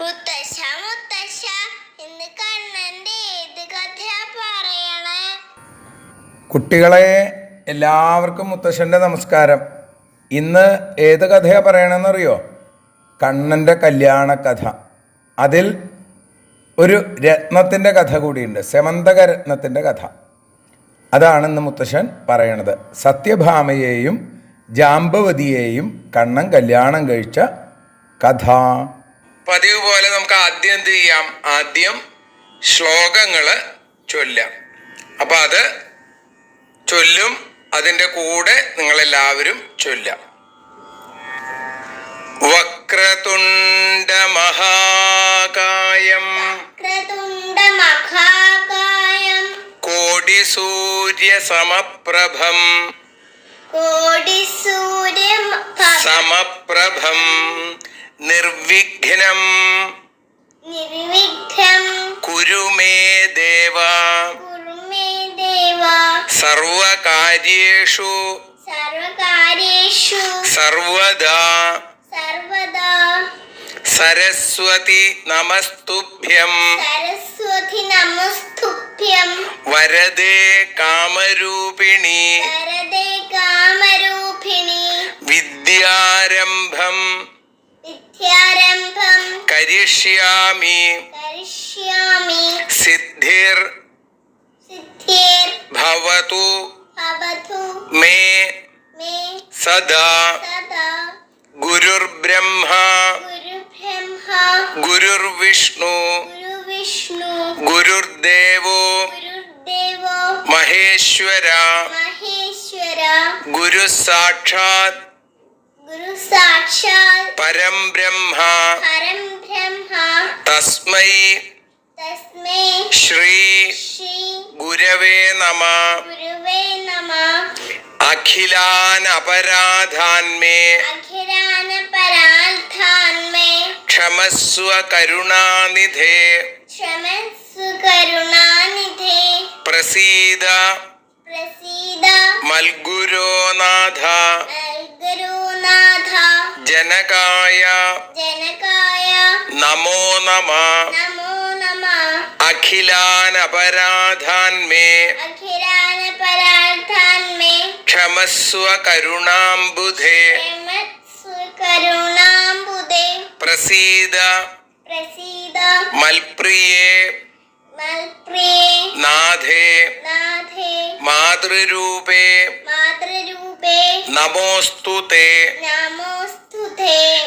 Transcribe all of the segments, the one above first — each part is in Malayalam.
മുത്തശ്ശ ഇന്ന് കണ്ണന്റെ കഥയാ കുട്ടികളെ എല്ലാവർക്കും മുത്തശ്ശന്റെ നമസ്കാരം. ഇന്ന് ഏത് കഥയാണ് പറയണമെന്നറിയോ കണ്ണന്റെ കല്യാണ കഥ അതിൽ ഒരു രത്നത്തിന്റെ കഥ കൂടിയുണ്ട് സെമന്തക രത്നത്തിന്റെ കഥ. അതാണ് ഇന്ന് മുത്തശ്ശൻ പറയണത്. സത്യഭാമയെയും ജാമ്പവതിയെയും കണ്ണൻ കല്യാണം കഴിച്ച കഥ. പതിവ് പോലെ നമുക്ക് ആദ്യം എന്ത് ചെയ്യാം? ആദ്യം ശ്ലോകങ്ങൾ ചൊല്ലാം. അപ്പം അത് ചൊല്ലും അതിന്റെ കൂടെ നിങ്ങളെല്ലാവരും ചൊല്ലാം. വക്രതുണ്ട മഹാകായം കോടി സൂര്യ സമപ്രഭം കോടി സൂര്യ സമപ്രഭം. നിർവിഘ്നം. കുരുമേ ദേവ. സർവകാര്യേഷു. സർവകാര്യേഷു. സർവദാ. സർവദാ. സരസ്വതി നമസ്തുഭ്യം. സരസ്വതി നമസ്തുഭ്യം. വരദേ കാമരൂപിണി. करिष्यामि करिष्यामि भवतु। भवतु। मे मे सदा। सदा। गुरुर्ब्रह्मा। गुरुर्ब्रह्मा। गुरुर्विष्णु। गुरुर्विष्णु। गुरुर्देवो। गुरुर्देवो। महेश्वरा। महेश्वरा। साक्षात् गुरु साक्षात् परं ब्रह्मा। परं തസ്മൈ ശ്രീ ഗുരവേ നമ ഗുരുവേ നമ അഖിലാൻ അപരാധാൻമേ അഖിലാന പരാർത്ഥാന്മേ ക്ഷമസ്വ കരുണാനിധേ പ്രസീദ പ്രസീദ മൽഗുരോനാഥ ഗുരുനാഥ ജനകായ ജനകായ നമോ നമ. അഖിലാൻ അപരാധാൻമേ ക്ഷമസ്വ കരുണാംബുധേ. പ്രസീദ. പ്രസീദ. മൽപ്രിയേ. നാഥേ. മാതൃരൂപേ. നമോസ്തുതേ. നമോസ്തുതേ.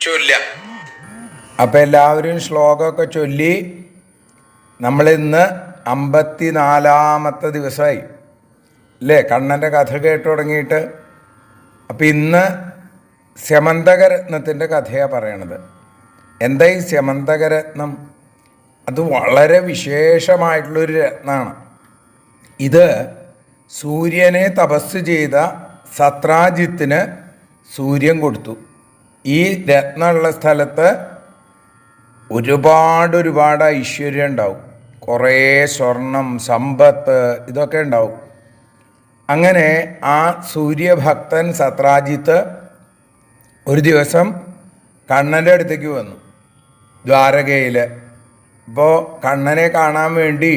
ചൊല്ല അപ്പൊ എല്ലാവരും ശ്ലോകമൊക്കെ ചൊല്ലി നമ്മളിന്ന് അമ്പത്തിനാലാമത്തെ ദിവസമായി. അല്ലേ കണ്ണന്റെ കഥ കേട്ടു തുടങ്ങിയിട്ട്. അപ്പം ഇന്ന് സ്യമന്തകരത്നത്തിന്റെ കഥയാണ് പറയണത്. എന്താ ഈ സ്യമന്തകരത്നം അത് വളരെ വിശേഷമായിട്ടുള്ളൊരു രത്നമാണ് ഇത് സൂര്യനെ തപസ് ചെയ്ത സത്രാജിത്തിന് സൂര്യൻ കൊടുത്തു. ഈ രത്നമുള്ള സ്ഥലത്ത് ഒരുപാട് ഒരുപാട് ഐശ്വര്യം ഉണ്ടാവും. കുറേ സ്വർണം സമ്പത്ത് ഇതൊക്കെ ഉണ്ടാവും. അങ്ങനെ ആ സൂര്യഭക്തൻ സത്രാജിത്ത് ഒരു ദിവസം കണ്ണന്റെ അടുത്തേക്ക് വന്നു ദ്വാരകയിൽ അപ്പോൾ കണ്ണനെ കാണാൻ വേണ്ടി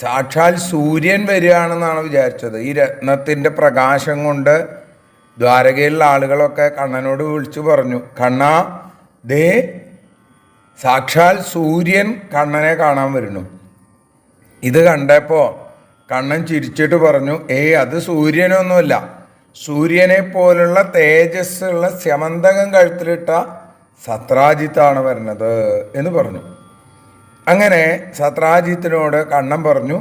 സാക്ഷാൽ സൂര്യൻ വരികയാണെന്നാണ് വിചാരിച്ചത്. ഈ രത്നത്തിന്റെ പ്രകാശം കൊണ്ട് ദ്വാരകയിലുള്ള ആളുകളൊക്കെ കണ്ണനോട് വിളിച്ചു പറഞ്ഞു കണ്ണ ദേ സാക്ഷാൽ സൂര്യൻ കണ്ണനെ കാണാൻ വരുന്നു. ഇത് കണ്ടപ്പോൾ കണ്ണൻ ചിരിച്ചിട്ട് പറഞ്ഞു ഏയ് അത് സൂര്യനൊന്നുമല്ല. സൂര്യനെ പോലുള്ള തേജസ്സുള്ള സ്യമന്തകം കഴുത്തിലിട്ട സത്രാജിത്താണ് വരുന്നത് എന്ന് പറഞ്ഞു. അങ്ങനെ സത്രാജിത്തിനോട് കണ്ണൻ പറഞ്ഞു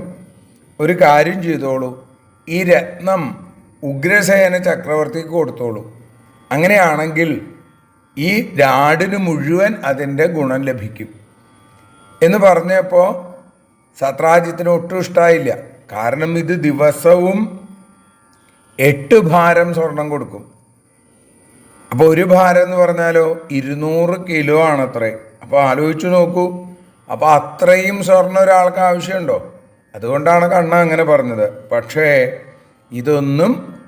ഒരു കാര്യം ചെയ്തോളൂ. ഈ രത്നം ഉഗ്രസേന ചക്രവർത്തിക്ക് കൊടുത്തോളൂ. അങ്ങനെയാണെങ്കിൽ ഈ രാടിന് മുഴുവൻ അതിന്റെ ഗുണം ലഭിക്കും. എന്ന് പറഞ്ഞപ്പോൾ സത്രാജിത്തിന് ഒട്ടും ഇഷ്ടമായില്ല കാരണം ഇത് ദിവസവും എട്ട് ഭാരം സ്വർണം കൊടുക്കും. അപ്പോൾ ഒരു ഭാരം എന്ന് പറഞ്ഞാലോ ഇരുന്നൂറ് കിലോ ആണ് അത്രേ അപ്പോൾ ആലോചിച്ചു നോക്കൂ. അപ്പോൾ അത്രയും സ്വർണം ഒരാൾക്ക് ആവശ്യമുണ്ടോ? അതുകൊണ്ടാണ് കണ്ണ അങ്ങനെ പറഞ്ഞത്. പക്ഷേ ഇതൊന്നും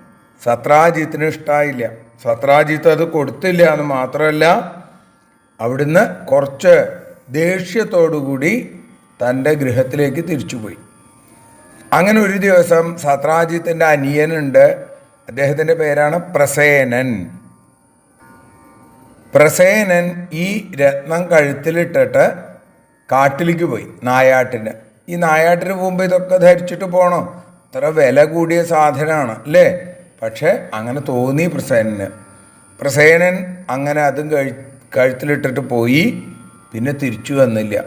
സത്രാജിത്തിന് ഇഷ്ടമായില്ല സത്രാജിത്ത് അത് കൊടുത്തില്ല എന്ന് മാത്രമല്ല അവിടുന്ന് കുറച്ച് ദേഷ്യത്തോടുകൂടി തന്റെ ഗൃഹത്തിലേക്ക് തിരിച്ചുപോയി. അങ്ങനെ ഒരു ദിവസം സത്രാജിത്തിന്റെ അനിയനുണ്ട്. അദ്ദേഹത്തിന്റെ പേരാണ് പ്രസേനൻ. പ്രസേനൻ ഈ രത്നം കഴുത്തിലിട്ടിട്ട് കാട്ടിലേക്ക് പോയി നായാട്ടിന്. ഈ നായാട്ടിന് പോകുമ്പോൾ ഇതൊക്കെ ധരിച്ചിട്ട് പോകണം ഇത്ര വില കൂടിയ സാധനമാണ് അല്ലേ? പക്ഷേ അങ്ങനെ തോന്നി പ്രസേനന് പ്രസേനൻ അങ്ങനെ അതും കഴി കഴുത്തിലിട്ടിട്ട് പോയി പിന്നെ തിരിച്ചു വന്നില്ല.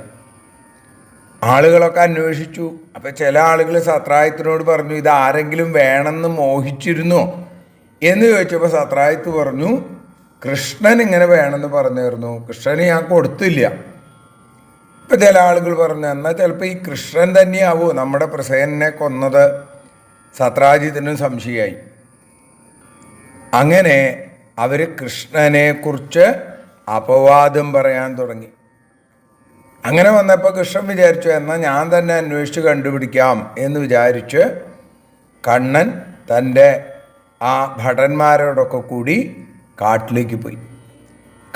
ആളുകളൊക്കെ അന്വേഷിച്ചു. അപ്പം ചില ആളുകൾ സത്രായത്തിനോട് പറഞ്ഞു ഇത് ആരെങ്കിലും വേണമെന്ന് മോഹിച്ചിരുന്നോ? എന്ന് ചോദിച്ചപ്പോൾ സത്രായത്ത് പറഞ്ഞു കൃഷ്ണൻ ഇങ്ങനെ വേണമെന്ന് പറഞ്ഞിരുന്നു കൃഷ്ണന് ഞാൻ കൊടുത്തില്ല. ഇപ്പം ചില ആളുകൾ പറഞ്ഞു എന്നാൽ ചിലപ്പോൾ ഈ കൃഷ്ണൻ തന്നെയാവോ നമ്മുടെ പ്രസേനനെ കൊന്നത്? സത്രാജിത്തിനും സംശയമായി. അങ്ങനെ അവർ കൃഷ്ണനെക്കുറിച്ച് അപവാദം പറയാൻ തുടങ്ങി. അങ്ങനെ വന്നപ്പോൾ കൃഷ്ണൻ വിചാരിച്ചു എന്നാൽ ഞാൻ തന്നെ അന്വേഷിച്ച് കണ്ടുപിടിക്കാം എന്ന് വിചാരിച്ച് കണ്ണൻ തന്റെ ആ ഭടന്മാരോടൊക്കെ കൂടി കാട്ടിലേക്ക് പോയി.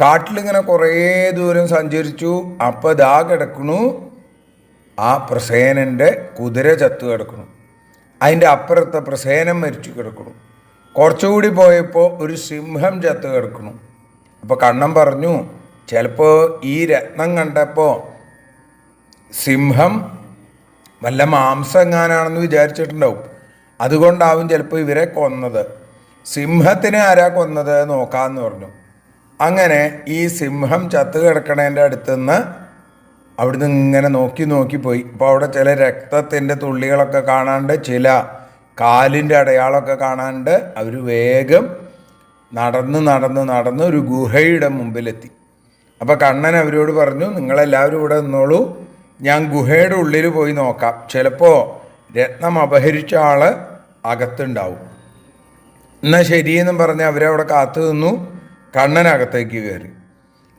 കാട്ടിലിങ്ങനെ കുറേ ദൂരം സഞ്ചരിച്ചു. അപ്പോൾ ദാ കിടക്കണു. ആ പ്രസേനന്റെ കുതിര ചത്തു കിടക്കണു. അതിന്റെ അപ്പുറത്തെ പ്രസേനം മരിച്ചു കിടക്കണു കുറച്ചുകൂടി പോയപ്പോൾ ഒരു സിംഹം ചത്ത് കിടക്കണു അപ്പോൾ കണ്ണൻ പറഞ്ഞു ചിലപ്പോൾ ഈ രത്നം കണ്ടപ്പോൾ സിംഹം വല്ല മാംസം മാംസങ്ങാനാണെന്ന് വിചാരിച്ചിട്ടുണ്ടാവും. അതുകൊണ്ടാവും ചിലപ്പോൾ ഇവരെ കൊന്നത്. സിംഹത്തിനെ ആരാ കൊന്നത് നോക്കാമെന്ന് പറഞ്ഞു. അങ്ങനെ ഈ സിംഹം ചത്തു കിടക്കണേന്റെ അടുത്തുനിന്ന് അവിടുന്ന് ഇങ്ങനെ നോക്കി നോക്കി പോയി. അപ്പോൾ അവിടെ ചില രക്തത്തിന്റെ തുള്ളികളൊക്കെ കാണാണ്ട് ചില കാലിന്റെ അടയാളമൊക്കെ കാണാണ്ട് അവർ വേഗം നടന്ന് നടന്ന് നടന്ന് ഒരു ഗുഹയുടെ മുമ്പിലെത്തി. അപ്പോൾ കണ്ണൻ അവരോട് പറഞ്ഞു നിങ്ങളെല്ലാവരും ഇവിടെ നിന്നോളൂ. ഞാൻ ഗുഹയുടെ ഉള്ളിൽ പോയി നോക്കാം. ചിലപ്പോൾ രത്നം അപഹരിച്ച ആൾ അകത്തുണ്ടാവും. എന്നാൽ ശരിയെന്നും പറഞ്ഞ് അവരവിടെ കാത്തു നിന്നു. കണ്ണനകത്തേക്ക് കയറി.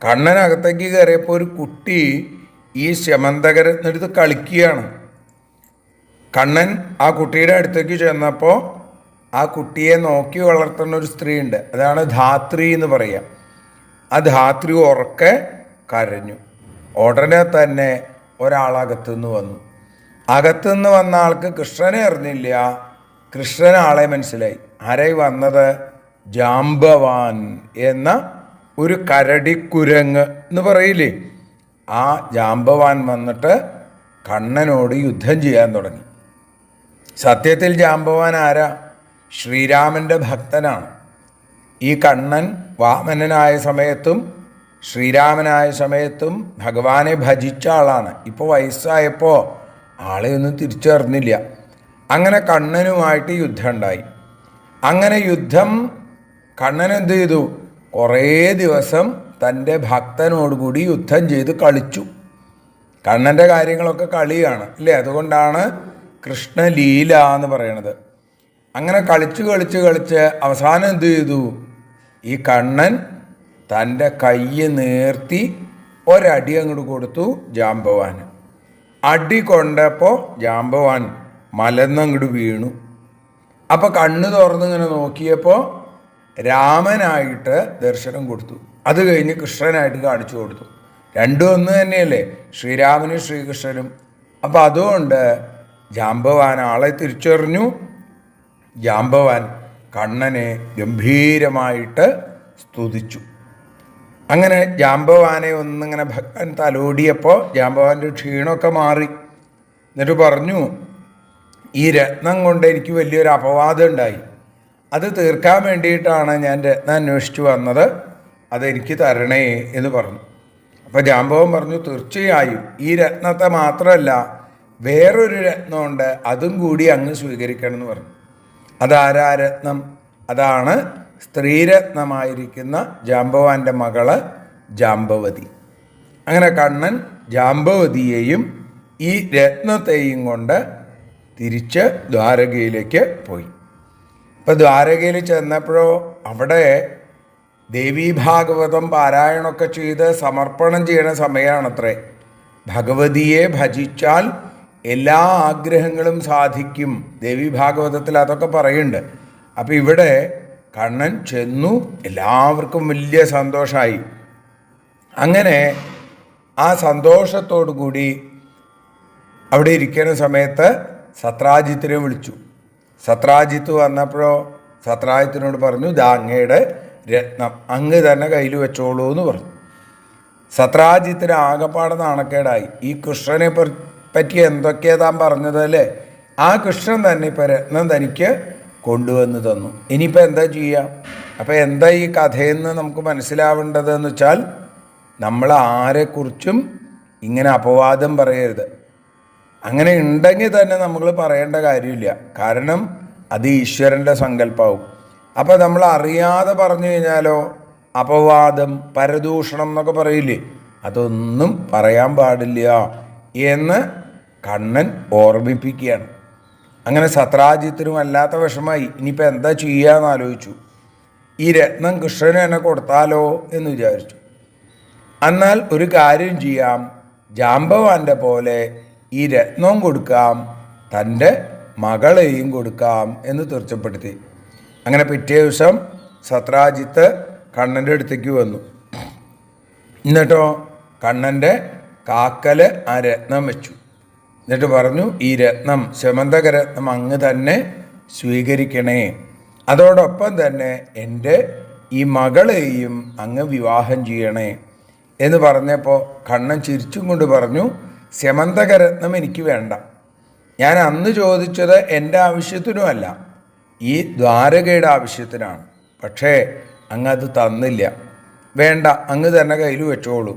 കണ്ണനകത്തേക്ക് കയറിയപ്പോൾ ഒരു കുട്ടി ഈ ശമന്തകരത്തിനടുത്ത് കളിക്കുകയാണ്. കണ്ണൻ ആ കുട്ടിയുടെ അടുത്തേക്ക് ചെന്നപ്പോൾ ആ കുട്ടിയെ നോക്കി വളർത്തുന്ന ഒരു സ്ത്രീ ഉണ്ട് അതാണ് ധാത്രി എന്ന് പറയുക ആ ധാത്രി ഉറക്കെ കരഞ്ഞു. ഉടനെ തന്നെ ഒരാളകത്തുനിന്ന് വന്നു. അകത്തുനിന്ന് വന്ന ആൾക്ക് കൃഷ്ണനെ അറിഞ്ഞില്ല. കൃഷ്ണൻ ആളെ മനസ്സിലായി. ആരായി വന്നത്? ജാംബവാൻ എന്ന ഒരു കരടിക്കുരങ്ങ് എന്ന് പറയില്ലേ? ആ ജാമ്പവാൻ വന്നിട്ട് കണ്ണനോട് യുദ്ധം ചെയ്യാൻ തുടങ്ങി. സത്യത്തിൽ ജാമ്പവാൻ ആരാ? ശ്രീരാമന്റെ ഭക്തനാണ്. ഈ കണ്ണൻ വാമനനായ സമയത്തും ശ്രീരാമനായ സമയത്തും ഭഗവാനെ ഭജിച്ച ആളാണ്. ഇപ്പോൾ വയസ്സായപ്പോൾ ആളെ ഒന്നും തിരിച്ചറിഞ്ഞില്ല. അങ്ങനെ കണ്ണനുമായിട്ട് യുദ്ധം ഉണ്ടായി അങ്ങനെ യുദ്ധം കണ്ണൻ എന്ത് ചെയ്തു? കുറേ ദിവസം തന്റെ ഭക്തനോടുകൂടി യുദ്ധം ചെയ്ത് കളിച്ചു. കണ്ണന്റെ കാര്യങ്ങളൊക്കെ കളിയാണ് അല്ലേ അതുകൊണ്ടാണ് കൃഷ്ണലീല എന്ന് പറയണത്. അങ്ങനെ കളിച്ച് കളിച്ച് കളിച്ച് അവസാനം എന്ത് ചെയ്തു? ഈ കണ്ണൻ തന്റെ കയ്യ് നേർത്തി ഒരടി അങ്ങോട്ട് കൊടുത്തു ജാമ്പവാൻ അടി കൊണ്ടപ്പോൾ ജാംബവാൻ മലന്നങ്ങോട്ട് വീണു. അപ്പോൾ കണ്ണ് തുറന്നിങ്ങനെ നോക്കിയപ്പോൾ രാമനായിട്ട് ദർശനം കൊടുത്തു. അത് കഴിഞ്ഞ് കൃഷ്ണനായിട്ട് കാണിച്ചു കൊടുത്തു. രണ്ടും ഒന്ന് തന്നെയല്ലേ ശ്രീരാമനും ശ്രീകൃഷ്ണനും. അപ്പോൾ അതുകൊണ്ട് ജാംബവാൻ ആളെ തിരിച്ചറിഞ്ഞു. ജാംബവാൻ കണ്ണനെ ഗംഭീരമായിട്ട് സ്തുതിച്ചു. അങ്ങനെ ജാംബവാനെ ഒന്നിങ്ങനെ ഭക്തൻ തലോടിയപ്പോൾ ജാംബവാന്റെ ക്ഷീണമൊക്കെ മാറി. എന്നിട്ട് പറഞ്ഞു ഈ രത്നം കൊണ്ട് എനിക്ക് വലിയൊരു അപവാദം ഉണ്ടായി. അത് തീർക്കാൻ വേണ്ടിയിട്ടാണ് ഞാൻ രത്നം അന്വേഷിച്ചു വന്നത്. അതെനിക്ക് തരണേ എന്ന് പറഞ്ഞു. അപ്പോൾ ജാമ്പവൻ പറഞ്ഞു തീർച്ചയായും ഈ രത്നത്തെ മാത്രമല്ല വേറൊരു രത്നമുണ്ട് അതും കൂടി അങ്ങ് സ്വീകരിക്കണം എന്ന് പറഞ്ഞു. അതാരാ രത്നം? അതാണ് സ്ത്രീരത്നമായിരിക്കുന്ന ജാമ്പവാന്റെ മകൾ ജാമ്പവതി അങ്ങനെ കണ്ണൻ ജാമ്പവതിയെയും ഈ രത്നത്തെയും കൊണ്ട് തിരിച്ച് ദ്വാരകയിലേക്ക് പോയി. അപ്പോൾ ദ്വാരകയിൽ ചെന്നപ്പോഴോ അവിടെ ദേവീ ഭാഗവതം പാരായണമൊക്കെ ചെയ്ത് സമർപ്പണം ചെയ്യണ സമയമാണത്രേ ഭഗവതിയെ ഭജിച്ചാൽ എല്ലാ ആഗ്രഹങ്ങളും സാധിക്കും. ദേവി ഭാഗവതത്തിൽ അതൊക്കെ പറയുന്നുണ്ട്. അപ്പം ഇവിടെ കണ്ണൻ ചെന്നു എല്ലാവർക്കും വലിയ സന്തോഷമായി അങ്ങനെ ആ സന്തോഷത്തോടു കൂടി അവിടെ ഇരിക്കുന്ന സമയത്ത് സത്രാജിത്തിനെ വിളിച്ചു. സത്രാജിത്ത് വന്നപ്പോഴോ സത്രാജിത്തിനോട് പറഞ്ഞു ദാ അങ്ങയുടെ രത്നം അങ്ങ് തന്നെ കയ്യിൽ വെച്ചോളൂ എന്ന് പറഞ്ഞു. സത്രാജിത്തിന് ആകപ്പാടെ നാണക്കേടായി. ഈ കൃഷ്ണനെ പറ്റി എന്തൊക്കെയാ താൻ പറഞ്ഞത് അല്ലേ? ആ കൃഷ്ണൻ തന്നെ ഇപ്പം രത്നം തനിക്ക് കൊണ്ടുവന്ന് തന്നു. ഇനിയിപ്പോൾ എന്താ ചെയ്യുക അപ്പം എന്താ ഈ കഥയെന്ന് നമുക്ക് മനസ്സിലാവേണ്ടതെന്ന് വെച്ചാൽ നമ്മൾ ആരെക്കുറിച്ചും ഇങ്ങനെ അപവാദം പറയരുത്. അങ്ങനെ ഉണ്ടെങ്കിൽ തന്നെ നമ്മൾ പറയേണ്ട കാര്യമില്ല. കാരണം അത് ഈശ്വരന്റെ സങ്കല്പമാവും അപ്പോൾ നമ്മൾ അറിയാതെ പറഞ്ഞു കഴിഞ്ഞാലോ അപവാദം പരദൂഷണം എന്നൊക്കെ പറയില്ലേ? അതൊന്നും പറയാൻ പാടില്ല എന്ന് കണ്ണൻ ഓർമ്മിപ്പിക്കുകയാണ്. അങ്ങനെ സത്രാജിത്തിനും അല്ലാത്ത വിഷമായി ഇനിയിപ്പോൾ എന്താ ചെയ്യാന്ന് ആലോചിച്ചു. ഈ രത്നം കൃഷ്ണന് എന്നെ കൊടുത്താലോ എന്ന് വിചാരിച്ചു. എന്നാൽ ഒരു കാര്യം ചെയ്യാം. ജാമ്പവാന്റെ പോലെ ഈ രത്നവും കൊടുക്കാം. തന്റെ മകളെയും കൊടുക്കാം എന്ന് തീർച്ചപ്പെടുത്തി. അങ്ങനെ പിറ്റേ ദിവസം സത്രാജിത്ത് കണ്ണന്റെ അടുത്തേക്ക് വന്നു. എന്നിട്ടോ കണ്ണന്റെ കാക്കൽ ആ രത്നം വെച്ചു. എന്നിട്ട് പറഞ്ഞു ഈ രത്നം ശമന്തകരത്നം അങ്ങ് തന്നെ സ്വീകരിക്കണേ. അതോടൊപ്പം തന്നെ എന്റെ ഈ മകളെയും അങ്ങ് വിവാഹം ചെയ്യണേ. എന്ന് പറഞ്ഞപ്പോൾ കണ്ണൻ ചിരിച്ചും കൊണ്ട് പറഞ്ഞു ശമന്തകരത്നം എനിക്ക് വേണ്ട. ഞാൻ അന്ന് ചോദിച്ചത് എന്റെ ആവശ്യത്തിനുമല്ല. ഈ ദ്വാരകയുടെ ആവശ്യത്തിനാണ്. പക്ഷേ അങ്ങ് അത് തന്നില്ല. വേണ്ട അങ്ങ് തന്നെ കയ്യിൽ വെച്ചോളൂ.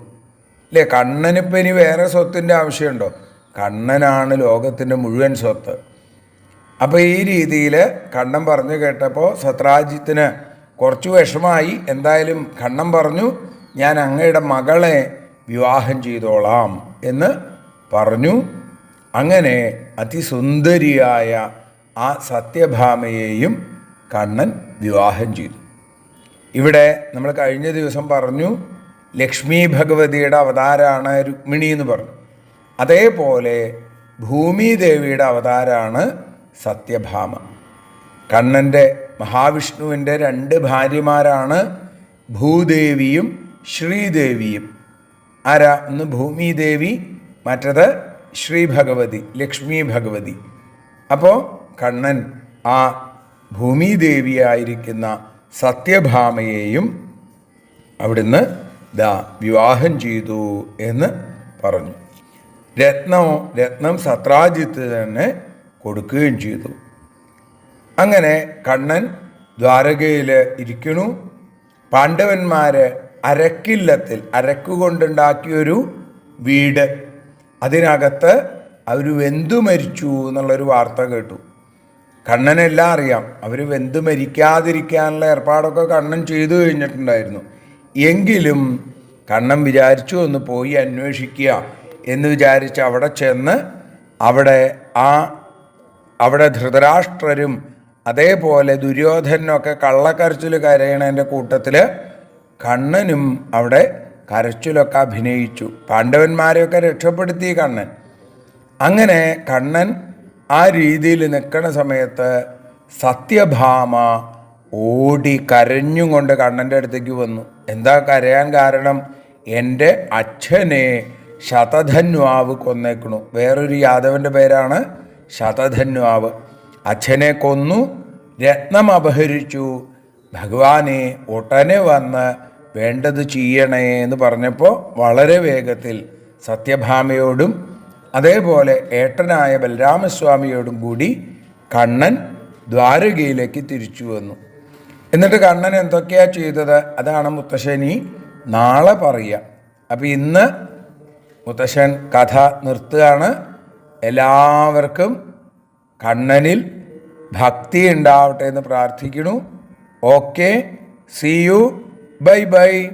അല്ലേ കണ്ണനിപ്പം ഇനി വേറെ സ്വത്തിന്റെ ആവശ്യമുണ്ടോ? കണ്ണനാണ് ലോകത്തിന്റെ മുഴുവൻ സ്വത്ത്. അപ്പോൾ ഈ രീതിയിൽ കണ്ണൻ പറഞ്ഞു കേട്ടപ്പോൾ സത്രാജിത്തിന് കുറച്ച് വിഷമായി എന്തായാലും കണ്ണൻ പറഞ്ഞു ഞാൻ അങ്ങയുടെ മകളെ വിവാഹം ചെയ്തോളാം എന്ന് പറഞ്ഞു. അങ്ങനെ അതിസുന്ദരിയായ ആ സത്യഭാമയെയും കണ്ണൻ വിവാഹം ചെയ്തു. ഇവിടെ നമ്മൾ കഴിഞ്ഞ ദിവസം പറഞ്ഞു ലക്ഷ്മി ഭഗവതിയുടെ അവതാരമാണ് രുക്മിണി എന്ന് പറഞ്ഞു. അതേപോലെ ഭൂമി ദേവിയുടെ അവതാരമാണ് സത്യഭാമ. കണ്ണന്റെ മഹാവിഷ്ണുവിന്റെ രണ്ട് ഭാര്യമാരാണ് ഭൂദേവിയും ശ്രീദേവിയും. ആരാ? ഒന്ന് ഭൂമിദേവി മറ്റത് ശ്രീ ഭഗവതി ലക്ഷ്മി ഭഗവതി. അപ്പോൾ കണ്ണൻ ആ ഭൂമിദേവിയായിരിക്കുന്ന സത്യഭാമയെയും അവിടുന്ന് ദാ വിവാഹം ചെയ്തു എന്ന് പറഞ്ഞു. രത്നമോ രത്നം സത്രാജിത്ത് തന്നെ കൊടുക്കുകയും ചെയ്തു. അങ്ങനെ കണ്ണൻ ദ്വാരകയിൽ ഇരിക്കണു. പാണ്ഡവന്മാർ അരക്കില്ലത്തിൽ അരക്കുകൊണ്ടുണ്ടാക്കിയൊരു വീട്. അതിനകത്ത് അവർ വെന്തു മരിച്ചു എന്നുള്ളൊരു വാർത്ത കേട്ടു. കണ്ണനെല്ലാം അറിയാം. അവർ വെന്ത് മരിക്കാതിരിക്കാനുള്ള ഏർപ്പാടൊക്കെ കണ്ണൻ ചെയ്തു കഴിഞ്ഞിട്ടുണ്ടായിരുന്നു. എങ്കിലും കണ്ണൻ വിചാരിച്ചു ഒന്ന് പോയി അന്വേഷിക്കുക എന്ന് വിചാരിച്ച് അവിടെ ചെന്ന് അവിടെ ആ അവിടെ ധൃതരാഷ്ട്രരും അതേപോലെ ദുര്യോധനൊക്കെ കള്ളക്കരച്ചിൽ കരയണതിന്റെ കൂട്ടത്തിൽ കണ്ണനും അവിടെ കരച്ചിലൊക്കെ അഭിനയിച്ചു. പാണ്ഡവന്മാരെയൊക്കെ രക്ഷപ്പെടുത്തി കണ്ണൻ. അങ്ങനെ കണ്ണൻ ആ രീതിയിൽ നിൽക്കുന്ന സമയത്ത് സത്യഭാമ ഓടി കരഞ്ഞും കൊണ്ട് കണ്ണന്റെ അടുത്തേക്ക് വന്നു. എന്താ കരയാൻ കാരണം? എന്റെ അച്ഛനെ ശതധന്വാവ് കൊന്നേക്കണു. വേറൊരു യാദവന്റെ പേരാണ് ശതധന്വാവ്. അച്ഛനെ കൊന്നു രത്നം അപഹരിച്ചു. ഭഗവാനെ ഉടനെ വന്ന് വേണ്ടത് ചെയ്യണേ എന്ന് പറഞ്ഞപ്പോൾ വളരെ വേഗത്തിൽ സത്യഭാമയോടും അതേപോലെ ഏട്ടനായ ബലരാമസ്വാമിയോടും കൂടി കണ്ണൻ ദ്വാരകയിലേക്ക് തിരിച്ചു വന്നു. എന്നിട്ട് കണ്ണൻ എന്തൊക്കെയാ ചെയ്തത്? അതാണ് മുത്തശ്ശനി നാളെ പറയുക. അപ്പം ഇന്ന് മുത്തശ്ശൻ കഥ നിർത്തുകയാണ്. എല്ലാവർക്കും കണ്ണനിൽ ഭക്തി ഉണ്ടാവട്ടെ എന്ന് പ്രാർത്ഥിക്കുന്നു. Okay see you bye bye.